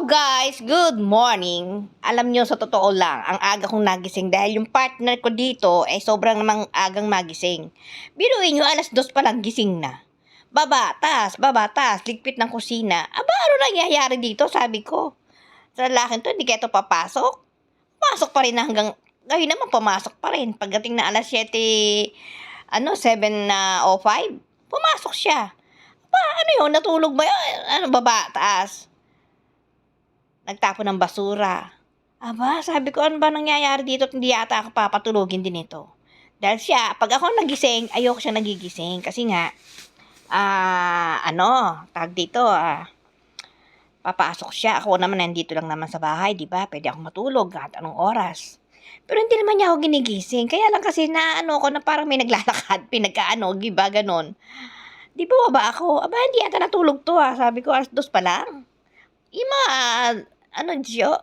Guys! Good morning! Alam nyo, sa totoo lang, ang aga kong nagising dahil yung partner ko dito ay sobrang namang agang magising. Biruin nyo, alas dos pa lang gising na. Babatas, babatas, ligpit ng kusina. Aba, ano nangyayari dito? Sabi ko. Sa lalaking to, hindi kaya to papasok. Pasok pa rin na hanggang, ngayon naman pumasok pa rin. Pagdating na alas 7, ano, 7 na 05, pumasok siya. Ba, ano yun? Natulog ba yun? Ano, babatas? Nagtapon ng basura. Aba, sabi ko, ano ba nangyayari dito at hindi yata ako papatulogin din ito. Dahil siya, pag ako nagising, ayoko siya nagigising. Kasi nga, ah, ano, tag dito, ah, papasok siya. Ako naman, nandito lang naman sa bahay, di ba? Pwede akong matulog kahit anong oras. Pero hindi naman niya ako ginigising. Kaya lang kasi na, ano ko, na parang may naglalakad, pinagkaano, giba, ganon. Di ba ba ako? Aba, hindi yata natulog to, ah. Sabi ko, alas dos pa lang. Ima, ano, Gio?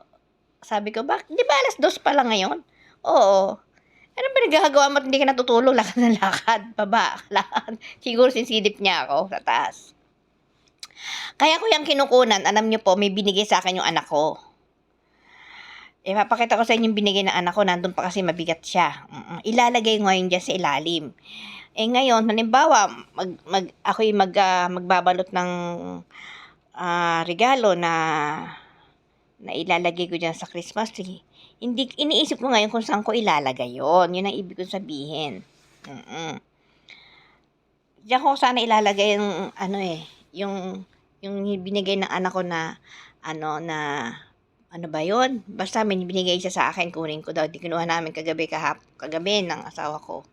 Sabi ko, bak, di ba alas dos pa lang ngayon? Oo. Ano ba nagagawa mo hindi ka natutulog? Lakad na lakad. Baba, lakad. Siguro sinsidip niya ako sa taas. Kaya ko yung kinukunan, alam niyo po, may binigay sa akin yung anak ko. Eh, papakita ko sa inyo yung binigay ng anak ko. Nandun pa kasi mabigat siya. Mm-mm. Ilalagay ngayon dyan sa ilalim. Eh, ngayon, halimbawa, mag, mag, ako'y mag, ah, magbabalot ng ah, regalo na na ilalagay ko dyan sa Christmas tree. Hindi, iniisip ko ngayon kung saan ko ilalagay yon Yun ang ibig kong sabihin. Mm-mm. Diyan ko sana ilalagay yung, ano eh, yung, yung binigay ng anak ko na, ano, na, ano ba yon Basta may binigay siya sa akin, kunin ko daw. Di kinuha namin kagabi, kahap, kagabi ng asawa ko.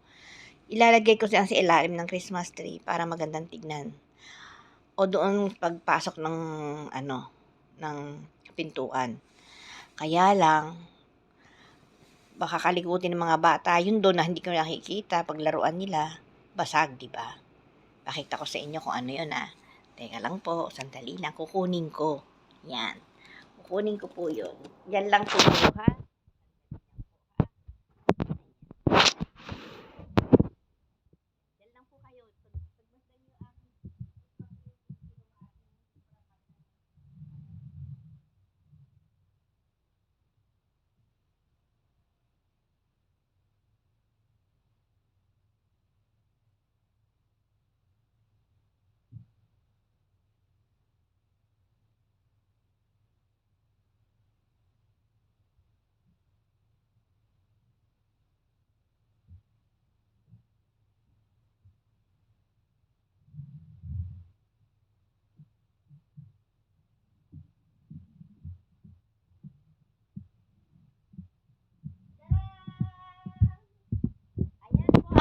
Ilalagay ko siya sa ilalim ng Christmas tree para magandang tignan. O doon pagpasok ng, ano, ng pintuan. Kaya lang, baka kalikutin ng mga bata, yun doon na hindi ko nakikita, paglaruan nila, basag, di ba? Pakita ko sa inyo kung ano yun, ah. Teka lang po, sandali lang, kukunin ko. Yan. Kukunin ko po yun. Yan lang po ha?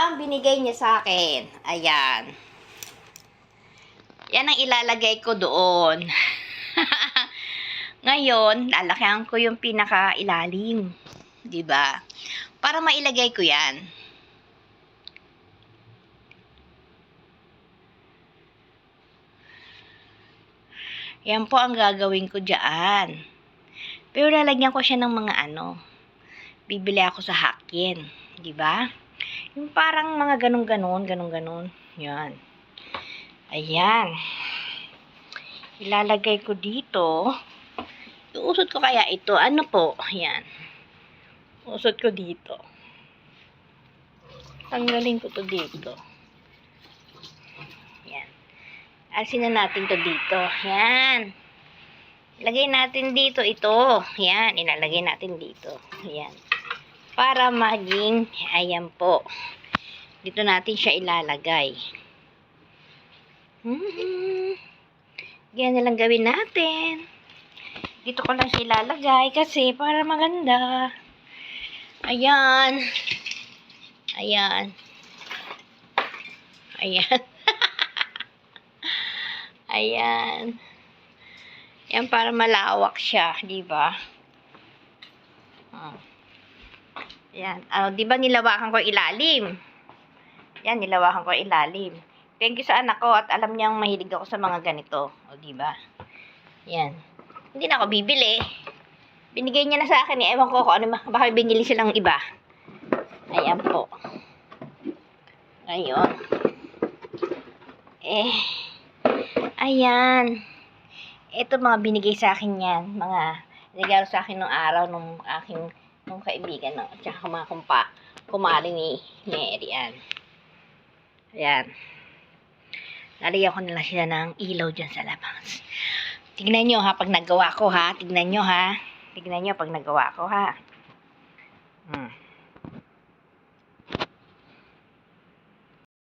Ang binigay niya sa akin. Ayan. Yan ang ilalagay ko doon. Ngayon, lalakyan ko yung pinaka-ilalim. ba? Para mailagay ko yan. Yan po ang gagawin ko dyan. Pero lalagyan ko siya ng mga ano. Bibili ako sa Hakin. ba? Yung parang mga ganun-ganon, ganun-ganon. Yan. Ayan. Ilalagay ko dito. Iusot ko kaya ito. Ano po? Ayan. Usot ko dito. Tanggalin ko to dito. Yan. Alsin na natin to dito. Yan. Ilagay natin dito ito. Yan. Ilalagay natin dito. Yan para maging ayan po. Dito natin siya ilalagay. Hmm. ganyan lang gawin natin. Dito ko lang siya ilalagay kasi para maganda. Ayan. Ayan. Ayan. Ayan. Yan para malawak siya di ba? Hmm. Yan. Ano, di ba nilawakan ko ilalim? Yan, nilawakan ko ilalim. Thank you sa anak ko at alam niyang mahilig ako sa mga ganito. O, di ba? Yan. Hindi na ako bibili. Binigay niya na sa akin. Ewan ko kung ano, baka binili silang iba. Ayan po. Ngayon. Eh. Ayan. ito mga binigay sa akin yan. Mga regalo sa akin nung araw nung aking nung kaibigan no? at saka mga kumpa kumali ni Mary Ann. Ayan. Lalagyan ko na lang sila ng ilaw dyan sa labas. Tignan nyo ha pag nagawa ko ha. Tignan nyo ha. Tignan nyo pag nagawa ko ha. Hmm.